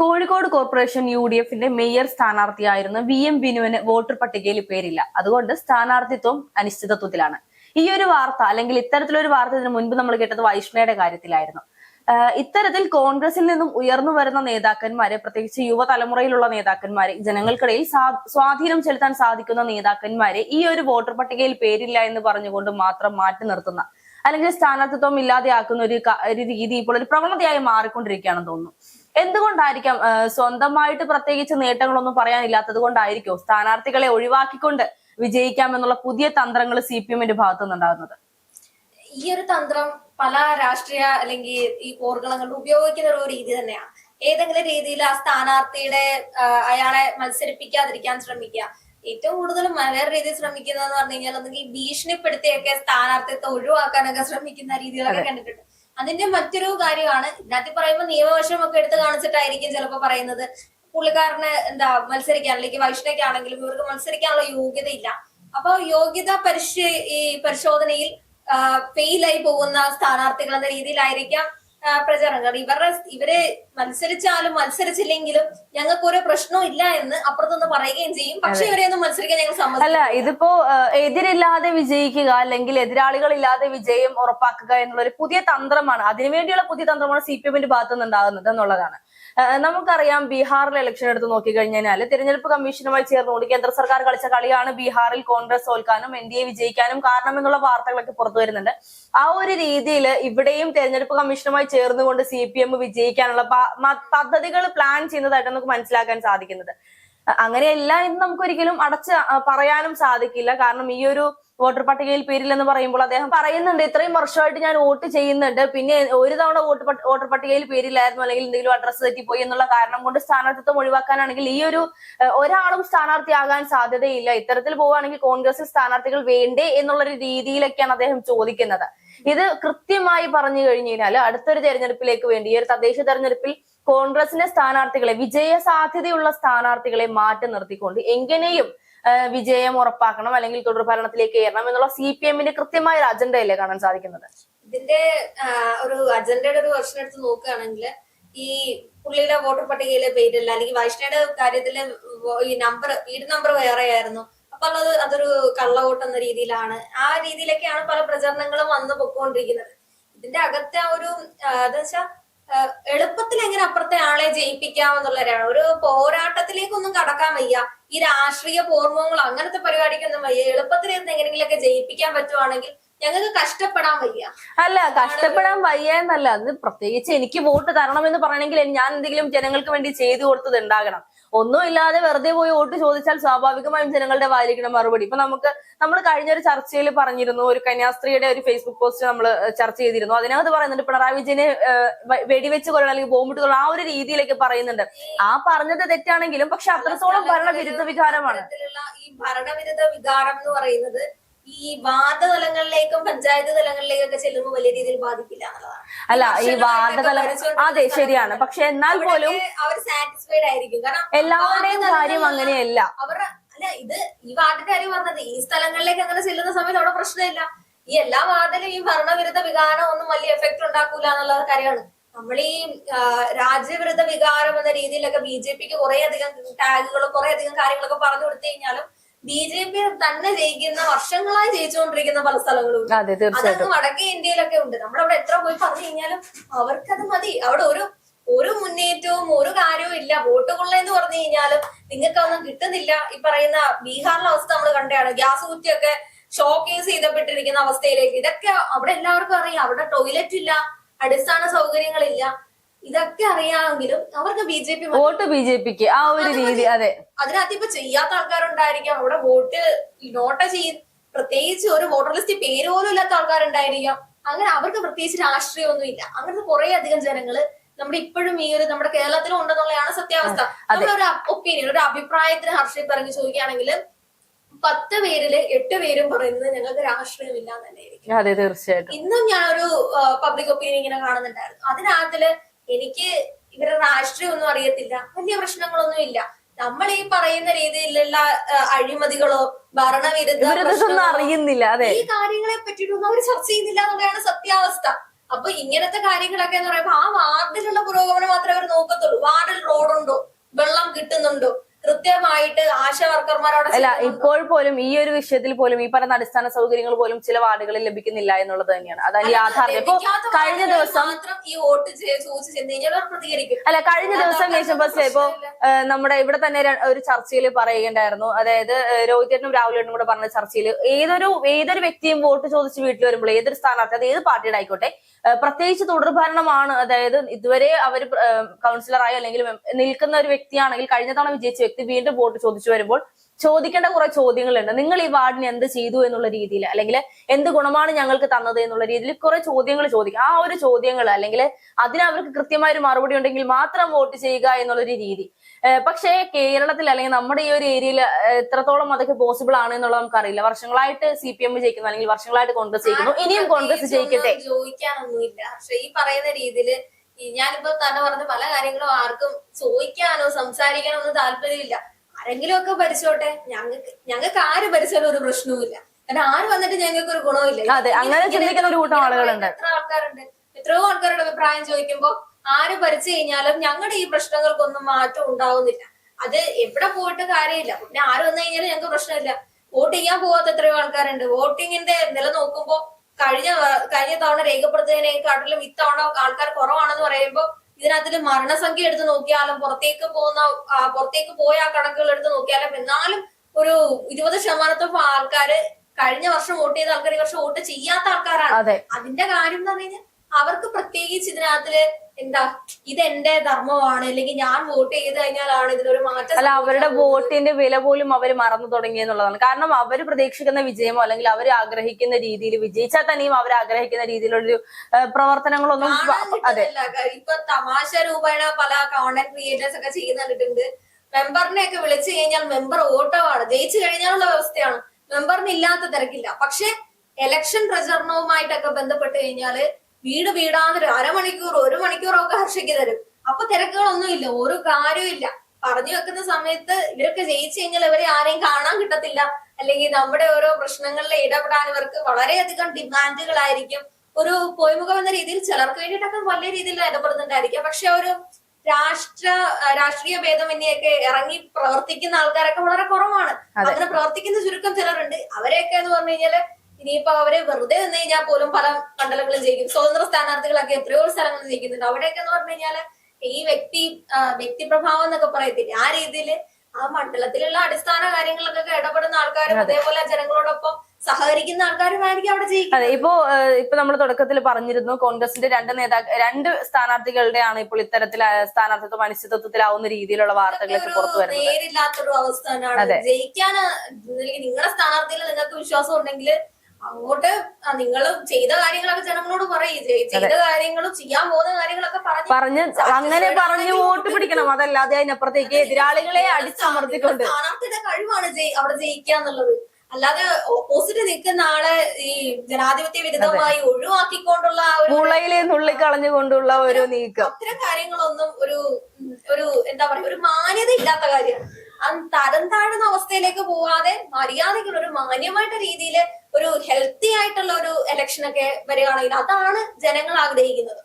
Kozhikode corporation U D എഫിന്റെ mayor സ്ഥാനാർത്ഥിയായിരുന്ന V M ബിനുവിന് വോട്ടർ പട്ടികയിൽ പേരില്ല. അതുകൊണ്ട് സ്ഥാനാർത്ഥിത്വം അനിശ്ചിതത്വത്തിലാണ്. ഈ ഒരു വാർത്ത അല്ലെങ്കിൽ ഇത്തരത്തിലൊരു വാർത്ത ഇതിനു മുൻപ് നമ്മൾ കേട്ടത് വൈഷ്ണയുടെ കാര്യത്തിലായിരുന്നു. ഇത്തരത്തിൽ കോൺഗ്രസിൽ നിന്നും ഉയർന്നു വരുന്ന നേതാക്കന്മാരെ പ്രത്യേകിച്ച് യുവതലമുറയിലുള്ള നേതാക്കന്മാരെ ജനങ്ങൾക്കിടയിൽ സ്വാധീനം ചെലുത്താൻ സാധിക്കുന്ന നേതാക്കന്മാരെ ഈ ഒരു വോട്ടർ പട്ടികയിൽ പേരില്ല എന്ന് പറഞ്ഞുകൊണ്ട് മാത്രം മാറ്റി നിർത്തുന്ന അല്ലെങ്കിൽ സ്ഥാനാർത്ഥിത്വം ഇല്ലാതെയാക്കുന്ന ഒരു രീതി ഇപ്പോൾ ഒരു പ്രവണതയായി മാറിക്കൊണ്ടിരിക്കുകയാണെന്ന് തോന്നുന്നു. എന്തുകൊണ്ടായിരിക്കാം സ്വന്തമായിട്ട് പ്രത്യേകിച്ച് നേട്ടങ്ങളൊന്നും പറയാനില്ലാത്തത് കൊണ്ടായിരിക്കും സ്ഥാനാർത്ഥികളെ ഒഴിവാക്കിക്കൊണ്ട് വിജയിക്കാം എന്നുള്ള പുതിയ തന്ത്രങ്ങൾ സി പി എമ്മിന്റെ ഭാഗത്തു നിന്നുണ്ടാകുന്നത് ഈ ഒരു തന്ത്രം പല രാഷ്ട്രീയ അല്ലെങ്കിൽ ഈ പോർകളങ്ങളിൽ ഉപയോഗിക്കുന്ന ഒരു രീതി തന്നെയാണ് ഏതെങ്കിലും രീതിയിൽ ആ സ്ഥാനാർത്ഥിയുടെ അയാളെ മത്സരിപ്പിക്കാതിരിക്കാൻ ശ്രമിക്കുക. ഏറ്റവും കൂടുതൽ വേറെ രീതിയിൽ ശ്രമിക്കുന്നതെന്ന് പറഞ്ഞു കഴിഞ്ഞാൽ ഒന്നെങ്കിൽ ഭീഷണിപ്പെടുത്തിയൊക്കെ സ്ഥാനാർത്ഥിത്വം ഒഴിവാക്കാനൊക്കെ ശ്രമിക്കുന്ന രീതികളൊക്കെ കണ്ടിട്ടുണ്ട്. അതിന്റെ മറ്റൊരു കാര്യമാണ്. ഇതിനകത്ത് പറയുമ്പോൾ നിയമവശം ഒക്കെ എടുത്ത് കാണിച്ചിട്ടായിരിക്കും ചിലപ്പോൾ പറയുന്നത്. പുള്ളിക്കാരന് എന്താ മത്സരിക്കാൻ അല്ലെങ്കിൽ വൈഷ്ണയ്ക്കാണെങ്കിലും ഇവർക്ക് മത്സരിക്കാനുള്ള യോഗ്യത ഇല്ല അപ്പൊ യോഗ്യത പരിശ ഈ പരിശോധനയിൽ ഫെയിലായി പോകുന്ന സ്ഥാനാർത്ഥികൾ എന്ന രീതിയിലായിരിക്കാം പ്രചാരണം കാരണം ഇവരുടെ ഇവരെ മത്സരിച്ചാലും മത്സരിച്ചില്ലെങ്കിലും ഞങ്ങൾക്ക് ഒരു പ്രശ്നവും ഇല്ല എന്ന് അപ്പുറത്തുനിന്ന് പറയുകയും ചെയ്യും. പക്ഷെ ഇവരെ ഒന്നും മത്സരിക്കാൻ ഞങ്ങൾ അല്ല സമ്മതിക്കില്ല ഇതിപ്പോ എതിരില്ലാതെ വിജയിക്കുക അല്ലെങ്കിൽ എതിരാളികൾ ഇല്ലാതെ വിജയം ഉറപ്പാക്കുക എന്നുള്ള ഒരു പുതിയ തന്ത്രമാണ്. അതിനുവേണ്ടിയുള്ള പുതിയ തന്ത്രമാണ് സി പി എമ്മിന്റെ ഭാഗത്തുനിന്ന് ഉണ്ടാകുന്നത് എന്നുള്ളതാണ്. നമുക്കറിയാം ബീഹാറിലെ ഇലക്ഷൻ എടുത്ത് നോക്കിക്കഴിഞ്ഞാൽ തിരഞ്ഞെടുപ്പ് കമ്മീഷനുമായി ചേർന്നുകൊണ്ട് കേന്ദ്ര സർക്കാർ കളിച്ച കളിയാണ് ബീഹാറിൽ കോൺഗ്രസ് തോൽക്കാനും എൻ ഡി എ വിജയിക്കാനും കാരണം എന്നുള്ള വാർത്തകളൊക്കെ പുറത്തു വരുന്നുണ്ട്. ആ ഒരു രീതിയിൽ ഇവിടെയും തെരഞ്ഞെടുപ്പ് കമ്മീഷനുമായി ചേർന്നുകൊണ്ട് സി പി എം വിജയിക്കാനുള്ള പദ്ധതികൾ പ്ലാൻ ചെയ്യുന്നതായിട്ട് നമുക്ക് മനസ്സിലാക്കാൻ സാധിക്കുന്നത്. അങ്ങനെയല്ല എന്ന് നമുക്കൊരിക്കലും അടച്ച് പറയാനും സാധിക്കില്ല. കാരണം ഈ ഒരു വോട്ടർ പട്ടികയിൽ പേരില്ലെന്ന് പറയുമ്പോൾ അദ്ദേഹം പറയുന്നുണ്ട് ഇത്രയും വർഷമായിട്ട് ഞാൻ വോട്ട് ചെയ്യുന്നുണ്ട്. പിന്നെ ഒരു തവണ വോട്ട് വോട്ടർ പട്ടികയിൽ പേരില്ലായിരുന്നു അല്ലെങ്കിൽ എന്തെങ്കിലും അഡ്രസ്സ് തെറ്റിപ്പോയി എന്നുള്ള കാരണം കൊണ്ട് സ്ഥാനാർത്ഥിത്വം ഒഴിവാക്കാനാണെങ്കിൽ ഈ ഒരു ഒരാളും സ്ഥാനാർത്ഥിയാകാൻ സാധ്യതയില്ല. ഇത്തരത്തിൽ പോവുകയാണെങ്കിൽ കോൺഗ്രസ് സ്ഥാനാർത്ഥികൾ വേണ്ടേ എന്നുള്ളൊരു രീതിയിലൊക്കെയാണ് അദ്ദേഹം ചോദിക്കുന്നത്. ഇത് കൃത്യമായി പറഞ്ഞു കഴിഞ്ഞു കഴിഞ്ഞാൽ അടുത്തൊരു തെരഞ്ഞെടുപ്പിലേക്ക് വേണ്ടി ഈ ഒരു തദ്ദേശ തെരഞ്ഞെടുപ്പിൽ കോൺഗ്രസിന്റെ സ്ഥാനാർത്ഥികളെ വിജയ സാധ്യതയുള്ള സ്ഥാനാർത്ഥികളെ മാറ്റി നിർത്തിക്കൊണ്ട് എങ്ങനെയും വിജയം ഉറപ്പാക്കണം അല്ലെങ്കിൽ തുടർ ഭരണത്തിലേക്ക് കയറണം എന്നുള്ള സി പി എമ്മിന്റെ കൃത്യമായ ഒരു അജണ്ടയല്ലേ കാണാൻ സാധിക്കുന്നത്? ഇതിന്റെ ഒരു അജണ്ടയുടെ ഒരു വെർഷൻ എടുത്ത് നോക്കുകയാണെങ്കിൽ ഈ പുള്ളിയുടെ വോട്ടർ പട്ടികയിലെ പേരില്ല അല്ലെങ്കിൽ വൈഷ്ണയുടെ കാര്യത്തിൽ ഈ നമ്പർ വീട് നമ്പർ വേറെ ആയിരുന്നു. അപ്പൊ അത് അതൊരു കള്ളവോട്ട് എന്ന രീതിയിലാണ്. ആ രീതിയിലൊക്കെയാണ് പല പ്രചരണങ്ങളും വന്നു പൊക്കോണ്ടിരിക്കുന്നത്. ഇതിന്റെ അകത്തെ ആ ഒരു എന്താ വെച്ചാ ആ, എളുപ്പത്തിൽ എങ്ങനെ അപ്പുറത്തെ ആളെ ജയിപ്പിക്കാം എന്നുള്ളവരാണ് ഒരു പോരാട്ടത്തിലേക്കൊന്നും കടക്കാൻ വയ്യ. ഈ രാഷ്ട്രീയ പോർമങ്ങൾ അങ്ങനത്തെ പരിപാടിക്കൊന്നും വയ്യ. എളുപ്പത്തിൽ എങ്ങനെയെങ്കിലൊക്കെ ജയിപ്പിക്കാൻ പറ്റുവാണെങ്കിൽ ഞങ്ങൾക്ക് കഷ്ടപ്പെടാൻ വയ്യ. അല്ല കഷ്ടപ്പെടാൻ വയ്യ എന്നല്ല. അത് പ്രത്യേകിച്ച് എനിക്ക് വോട്ട് തരണം എന്ന് പറയണമെങ്കിൽ ഞാൻ എന്തെങ്കിലും ജനങ്ങൾക്ക് വേണ്ടി ചെയ്തു കൊടുത്തത് ഉണ്ടാകണം. ഒന്നുമില്ലാതെ വെറുതെ പോയി വോട്ട് ചോദിച്ചാൽ സ്വാഭാവികമായും ജനങ്ങളുടെ വായിലിരിക്കണം മറുപടി. ഇപ്പൊ നമുക്ക് നമ്മൾ കഴിഞ്ഞ ഒരു ചർച്ചയിൽ പറഞ്ഞിരുന്നു ഒരു കന്യാസ്ത്രീയുടെ ഒരു ഫേസ്ബുക്ക് പോസ്റ്റ് നമ്മൾ ചർച്ച ചെയ്തിരുന്നു. അതിനകത്ത് പറയുന്നുണ്ട് പിണറായി വിജയനെ വെടിവെച്ച് കൊല്ലണം അല്ലെങ്കിൽ ബോംബിട്ട് കൊല്ലണം. ആ ഒരു രീതിയിലേക്ക് പറയുന്നുണ്ട്. ആ പറഞ്ഞത് തെറ്റാണെങ്കിലും പക്ഷെ അത്രത്തോളം ഭരണവിരുദ്ധ വികാരമാണ്. ഈ ഭരണവിരുദ്ധ വികാരം എന്ന് പറയുന്നത് ഈ വാർഡ് തലങ്ങളിലേക്കും പഞ്ചായത്ത് തലങ്ങളിലേക്കൊക്കെ ചെല്ലുമ്പോൾ വലിയ രീതിയിൽ ബാധിക്കില്ല എന്നുള്ളതാണ്. അല്ല ഈ വാർഡ് വാർഡതലം അതെ ശരിയാണ്. പക്ഷെ എന്നാൽ പോലും അവർ സാറ്റിസ്ഫൈഡ് ആയിരിക്കും. കാരണം എല്ലാവരുടെയും കാര്യം അങ്ങനെയല്ല. അവരുടെ അല്ല ഇത് ഈ വാർഡിന്റെ കാര്യം പറഞ്ഞത് ഈ സ്ഥലങ്ങളിലേക്ക് അങ്ങനെ ചെല്ലുന്ന സമയത്ത് അവിടെ പ്രശ്നമില്ല. ഈ എല്ലാ വാർഡിലും ഈ ഭരണവിരുദ്ധ വികാരം ഒന്നും വലിയ എഫക്ട് ഉണ്ടാക്കൂല എന്നുള്ള കാര്യമാണ്. നമ്മൾ ഈ രാജ്യവിരുദ്ധ വികാരം എന്ന രീതിയിലൊക്കെ ബി ജെ പിക്ക് കുറെ അധികം ടാഗുകളും കുറെ അധികം കാര്യങ്ങളൊക്കെ പറഞ്ഞു കൊടുത്തു കഴിഞ്ഞാലും ബി ജെ പി തന്നെ ജയിക്കുന്ന വർഷങ്ങളായി ജയിച്ചുകൊണ്ടിരിക്കുന്ന പല സ്ഥലങ്ങളും. അതൊക്കെ തീർച്ചയായിട്ടും. വടക്കേ ഇന്ത്യയിലൊക്കെ ഉണ്ട്. നമ്മളവിടെ എത്ര പോയി പറഞ്ഞു കഴിഞ്ഞാലും അവർക്കത് മതി. അവിടെ ഒരു ഒരു മുന്നേറ്റവും ഒരു കാര്യവും ഇല്ല. വോട്ട് കൊള്ളയെന്ന് പറഞ്ഞു കഴിഞ്ഞാലും നിങ്ങൾക്ക് അതൊന്നും കിട്ടുന്നില്ല. ഈ പറയുന്ന ബീഹാറിലെ അവസ്ഥ നമ്മൾ കണ്ടാണ് ഗ്യാസ് കുറ്റിയൊക്കെ ഷോക്കേസ് ചെയ്തപ്പെട്ടിരിക്കുന്ന അവസ്ഥയിലേക്ക്. ഇതൊക്കെ അവിടെ എല്ലാവർക്കും അറിയാം. അവിടെ ടോയ്ലറ്റ് ഇല്ല. അടിസ്ഥാന സൗകര്യങ്ങളില്ല. ഇതൊക്കെ അറിയാമെങ്കിലും അവർക്ക് B J P vote B J പിക്ക്. ആ ഒരു രീതി അതെ. അതിനകത്ത് ഇപ്പൊ ചെയ്യാത്ത ആൾക്കാരുണ്ടായിരിക്കാം. അവിടെ വോട്ട് നോട്ട ചെയ്യും. പ്രത്യേകിച്ച് ഒരു വോട്ടർ ലിസ്റ്റ് പേര് പോലും ഇല്ലാത്ത ആൾക്കാരുണ്ടായിരിക്കാം. അങ്ങനെ അവർക്ക് പ്രത്യേകിച്ച് രാഷ്ട്രീയമൊന്നും ഇല്ല അങ്ങനത്തെ കുറെ അധികം ജനങ്ങൾ നമ്മുടെ ഇപ്പോഴും ഈ ഒരു നമ്മുടെ കേരളത്തിലും ഉണ്ടെന്നുള്ളതാണ് സത്യാവസ്ഥ. നമ്മളൊരു ഒപ്പീനിയൻ ഒരു അഭിപ്രായത്തിന് ഹർഷി പറഞ്ഞു ചോദിക്കുകയാണെങ്കിൽ പത്ത് പേരിൽ എട്ട് പേരും പറയുന്നത് ഞങ്ങൾക്ക് രാഷ്ട്രീയം ഇല്ല തീർച്ചയായിട്ടും. ഇന്നും ഞാനൊരു പബ്ലിക് ഒപ്പീനിയൻ ഇങ്ങനെ കാണുന്നുണ്ടായിരുന്നു. അതിനകത്തിൽ എനിക്ക് ഇവരുടെ രാഷ്ട്രീയം ഒന്നും അറിയത്തില്ല. വലിയ പ്രശ്നങ്ങളൊന്നും ഇല്ല. നമ്മൾ ഈ പറയുന്ന രീതിയിലുള്ള അഴിമതികളോ ഭരണവിരുദ്ധ അറിയുന്നില്ല. ഈ കാര്യങ്ങളെ പറ്റിയിട്ടൊന്നും അവർ ചർച്ച ചെയ്യുന്നില്ല എന്നുള്ളതാണ് സത്യാവസ്ഥ. അപ്പൊ ഇങ്ങനത്തെ കാര്യങ്ങളൊക്കെ എന്ന് പറയുമ്പോ ആ വാർഡിലുള്ള പുരോഗമനം മാത്രമേ അവർ നോക്കത്തുള്ളൂ. വാർഡിൽ റോഡുണ്ടോ? വെള്ളം ചെയ്യുന്നുണ്ടോ കൃത്യമായിട്ട് ആശാ വർക്കർമാരോട് അല്ല ഇപ്പോൾ പോലും ഈ ഒരു വിഷയത്തിൽ പോലും ഈ പറയുന്ന അടിസ്ഥാന സൗകര്യങ്ങൾ പോലും ചില വാർഡുകളിൽ ലഭിക്കുന്നില്ല എന്നുള്ളത് തന്നെയാണ്. അതാണ് യാഥാർത്ഥ്യം. ഇപ്പൊ കഴിഞ്ഞ ദിവസം ഈ വോട്ട് പ്രതികരിക്കും. അല്ല കഴിഞ്ഞ ദിവസം കേശവബസ് ഇപ്പോ നമ്മുടെ ഇവിടെ തന്നെ ഒരു ചർച്ചയിൽ പറയുകയുണ്ടായിരുന്നു. അതായത് രോഹിതേട്ടനും രാഹുലേട്ടനും കൂടെ പറഞ്ഞ ചർച്ചയിൽ ഏതൊരു ഏതൊരു വ്യക്തിയും വോട്ട് ചോദിച്ച് വീട്ടിൽ വരുമ്പോൾ ഏതൊരു സ്ഥാനാർത്ഥി അത് ഏത് പാർട്ടിയുടെ ആയിക്കോട്ടെ പ്രത്യേകിച്ച് തുടർഭരണമാണ്. അതായത് ഇതുവരെ അവർ കൗൺസിലറായോ അല്ലെങ്കിൽ നിൽക്കുന്ന ഒരു വ്യക്തിയാണെങ്കിൽ കഴിഞ്ഞ തവണ വിജയിച്ച വ്യക്തി വീണ്ടും വോട്ട് ചോദിച്ചു വരുമ്പോൾ ചോദിക്കേണ്ട കുറെ ചോദ്യങ്ങളുണ്ട്. നിങ്ങൾ ഈ വാർഡിന് എന്ത് ചെയ്തു എന്നുള്ള രീതിയിൽ അല്ലെങ്കിൽ എന്ത് ഗുണമാണ് ഞങ്ങൾക്ക് തന്നത് എന്നുള്ള രീതിയിൽ കുറെ ചോദ്യങ്ങൾ ചോദിക്കും. ആ ഒരു ചോദ്യങ്ങൾ അല്ലെങ്കിൽ അതിന് അവർക്ക് കൃത്യമായ ഒരു മറുപടി ഉണ്ടെങ്കിൽ മാത്രം വോട്ട് ചെയ്യുക എന്നുള്ളൊരു രീതി. പക്ഷേ കേരളത്തിൽ അല്ലെങ്കിൽ നമ്മുടെ ഈ ഒരു ഏരിയയിൽ എത്രത്തോളം അതൊക്കെ പോസിബിൾ ആണ് എന്നുള്ളത് നമുക്കറിയില്ല. വർഷങ്ങളായിട്ട് സി പി എം ജയിക്കുന്നു അല്ലെങ്കിൽ വർഷങ്ങളായിട്ട് കോൺഗ്രസ് ജയിക്കുന്നു. ഇനിയും കോൺഗ്രസ് ജയിക്കട്ടെ? ചോദിക്കാനൊന്നുമില്ല. പക്ഷെ ഈ പറയുന്ന രീതിയിൽ ഈ ഞാനിപ്പോ തന്നെ പറഞ്ഞ പല കാര്യങ്ങളും ആർക്കും ചോദിക്കാനോ സംസാരിക്കാനോ ഒന്നും താല്പര്യമില്ല. ആരെങ്കിലും ഒക്കെ ഭരിച്ചോട്ടെ. ഞങ്ങൾക്ക് ഞങ്ങൾക്ക് ആര് ഭരിച്ചാലും ഒരു പ്രശ്നവുമില്ല. കാരണം ആര് വന്നിട്ട് ഞങ്ങൾക്ക് ഒരു ഗുണവുമില്ല. അതെ, അങ്ങനെ ചിന്തിക്കുന്ന ഒരു കൂട്ടം ആളുകളുണ്ട്. എത്ര ആൾക്കാരുണ്ട്. എത്രയോ ആൾക്കാരുടെ അഭിപ്രായം ചോദിക്കുമ്പോ ആര് ഭരിച്ചു കഴിഞ്ഞാലും ഞങ്ങളുടെ ഈ പ്രശ്നങ്ങൾക്കൊന്നും മാറ്റം ഉണ്ടാവുന്നില്ല. അത് എവിടെ പോയിട്ട് കാര്യമില്ല. പിന്നെ ആര് വന്നു കഴിഞ്ഞാലും ഞങ്ങൾക്ക് പ്രശ്നമില്ല. വോട്ട് ചെയ്യാൻ പോവാത്ത എത്രയോ ആൾക്കാരുണ്ട്. വോട്ടിങ്ങിന്റെ നില നോക്കുമ്പോ കഴിഞ്ഞ കഴിഞ്ഞ തവണ രേഖപ്പെടുത്തുന്നതിനെക്കാട്ടിലും ഇത്തവണ ആൾക്കാർ കുറവാണെന്ന് പറയുമ്പോൾ ഇതിനകത്തിൽ മരണസംഖ്യ എടുത്ത് നോക്കിയാലും പുറത്തേക്ക് പോകുന്ന പുറത്തേക്ക് പോയ ആ കണക്കുകൾ എടുത്ത് നോക്കിയാലും എന്നാലും ഒരു ഇരുപത് ശതമാനത്തോളം ആൾക്കാര് കഴിഞ്ഞ വർഷം വോട്ട് ചെയ്ത ആൾക്കാർ ഈ വർഷം വോട്ട് ചെയ്യാത്ത ആൾക്കാരാണ്. അതെ. അതിന്റെ കാര്യം എന്ന് പറഞ്ഞു കഴിഞ്ഞാൽ അവർക്ക് പ്രത്യേകിച്ച് ഇതിനകത്തിൽ എന്താ ഇത് എന്റെ ധർമ്മമാണ്. അല്ലെങ്കിൽ ഞാൻ വോട്ട് ചെയ്ത് കഴിഞ്ഞാലാണ് ഇതിനൊരു മാറ്റം അല്ല അവരുടെ വോട്ടിന്റെ വില പോലും അവർ മറന്നു തുടങ്ങി എന്നുള്ളതാണ്. കാരണം അവർ പ്രതീക്ഷിക്കുന്ന വിജയമോ അല്ലെങ്കിൽ അവർ ആഗ്രഹിക്കുന്ന രീതിയിൽ വിജയിച്ചാൽ തന്നെയും അവർ ആഗ്രഹിക്കുന്ന രീതിയിലുള്ളൊരു പ്രവർത്തനങ്ങളൊന്നും അതെ. ഇപ്പൊ തമാശ രൂപേണ പല കോണ്ടന്റ് ക്രിയേറ്റേഴ്സ് ഒക്കെ ചെയ്യുന്നുണ്ട് കണ്ടിട്ടുണ്ട്. മെമ്പറിനെ ഒക്കെ വിളിച്ചു കഴിഞ്ഞാൽ മെമ്പർ ഓട്ടമാണ് ജയിച്ചു കഴിഞ്ഞാലുള്ള വ്യവസ്ഥയാണ്. മെമ്പറിന് ഇല്ലാത്ത തിരക്കില്ല. പക്ഷെ എലക്ഷൻ പ്രചരണവുമായിട്ടൊക്കെ ബന്ധപ്പെട്ട് കഴിഞ്ഞാൽ വീട് വീടാന്ന് അരമണിക്കൂർ ഒരു മണിക്കൂറൊക്കെ ഹർഷയ്ക്ക് തരും. അപ്പൊ തിരക്കുകളൊന്നും ഇല്ല ഒരു കാര്യവും ഇല്ല പറഞ്ഞു വെക്കുന്ന സമയത്ത് ഇവരൊക്കെ ജയിച്ചു കഴിഞ്ഞാൽ ഇവരെ ആരെയും കാണാൻ കിട്ടത്തില്ല. അല്ലെങ്കിൽ നമ്മുടെ ഓരോ പ്രശ്നങ്ങളിൽ ഇടപെടാൻ ഇവർക്ക് വളരെയധികം ഡിമാൻഡുകളായിരിക്കും. ഒരു പോയ്മുഖം എന്ന രീതിയിൽ ചിലർക്ക് വേണ്ടിയിട്ടൊക്കെ വലിയ രീതിയിൽ ഇടപെടുന്നുണ്ടായിരിക്കും. പക്ഷെ ഒരു രാഷ്ട്ര രാഷ്ട്രീയ ഭേദമന്യൊക്കെ ഇറങ്ങി പ്രവർത്തിക്കുന്ന ആൾക്കാരൊക്കെ വളരെ കുറവാണ്. അങ്ങനെ പ്രവർത്തിക്കുന്ന ചുരുക്കം ചിലരുണ്ട്. അവരെയൊക്കെ എന്ന് പറഞ്ഞു കഴിഞ്ഞാൽ ഇനിയിപ്പോ അവർ വെറുതെ നിന്ന് കഴിഞ്ഞാൽ പോലും പല മണ്ഡലങ്ങളും ജയിക്കും. സ്വതന്ത്ര സ്ഥാനാർത്ഥികളൊക്കെ എത്രയോ സ്ഥലങ്ങളിൽ ജയിക്കുന്നുണ്ട്. അവിടെയൊക്കെ എന്ന് പറഞ്ഞു കഴിഞ്ഞാൽ ഈ വ്യക്തി വ്യക്തി വ്യക്തിപ്രഭാവം എന്നൊക്കെ പറയത്തില്ലേ? ആ രീതിയിൽ ആ മണ്ഡലത്തിലുള്ള അടിസ്ഥാന കാര്യങ്ങളൊക്കെ ഇടപെടുന്ന ആൾക്കാരും അതേപോലെ ജനങ്ങളോടൊപ്പം സഹകരിക്കുന്ന ആൾക്കാരുമായിരിക്കും അവിടെ ജയിക്കുന്നത്. ഇപ്പോ ഇപ്പൊ നമ്മൾ തുടക്കത്തിൽ പറഞ്ഞിരുന്നു കോൺഗ്രസിന്റെ രണ്ട് നേതാക്കൾ രണ്ട് സ്ഥാനാർത്ഥികളുടെയാണ് ഇപ്പോൾ ഇത്തരത്തിൽ സ്ഥാനാർത്ഥിത്വം അനിശ്ചിതത്വത്തിലാവുന്ന രീതിയിലുള്ള വാർത്തകളൊക്കെ പുറത്തു വരുന്നത്. നേരില്ലാത്തൊരു അവസ്ഥ തന്നെയാണ്. ജയിക്കാൻ നിങ്ങളുടെ സ്ഥാനാർത്ഥിയിൽ നിങ്ങൾക്ക് വിശ്വാസം ഉണ്ടെങ്കിൽ അങ്ങോട്ട് നിങ്ങൾ ചെയ്ത കാര്യങ്ങളൊക്കെ ജനങ്ങളോട് പറയും. ചെയ്ത കാര്യങ്ങളും ചെയ്യാൻ പോകുന്ന കാര്യങ്ങളൊക്കെ പറഞ്ഞു പറഞ്ഞ് അങ്ങനെ പറഞ്ഞു വോട്ട് പിടിക്കണം. അതല്ലാതെ അതിനപ്പുറത്തേക്ക് എതിരാളികളെ അടിച്ചമർത്തിക്കൊണ്ട്. സ്ഥാനാർത്ഥിയുടെ കഴിവാണ് അവിടെ ജയിക്കുക എന്നുള്ളത്. അല്ലാതെ ഓപ്പോസിറ്റ് നിൽക്കുന്ന ആളെ ഈ ജനാധിപത്യ വിരുദ്ധമായി ഒഴിവാക്കിക്കൊണ്ടുള്ള മുളയിലെ നുള്ളിക്കളഞ്ഞുകൊണ്ടുള്ള ഒരു നീക്കം. അത്തരം കാര്യങ്ങളൊന്നും ഒരു ഒരു എന്താ പറയാ ഒരു മാന്യത ഇല്ലാത്ത കാര്യമാണ്. ആ തരം താഴ്ന്ന അവസ്ഥയിലേക്ക് പോവാതെ മര്യാദയ്ക്കുള്ള ഒരു മാന്യമായിട്ട് രീതിയിൽ ഒരു ഹെൽത്തി ആയിട്ടുള്ള ഒരു ഇലക്ഷൻ ഒക്കെ വരികയാണെങ്കിൽ അതാണ് ജനങ്ങൾ ആഗ്രഹിക്കുന്നത്.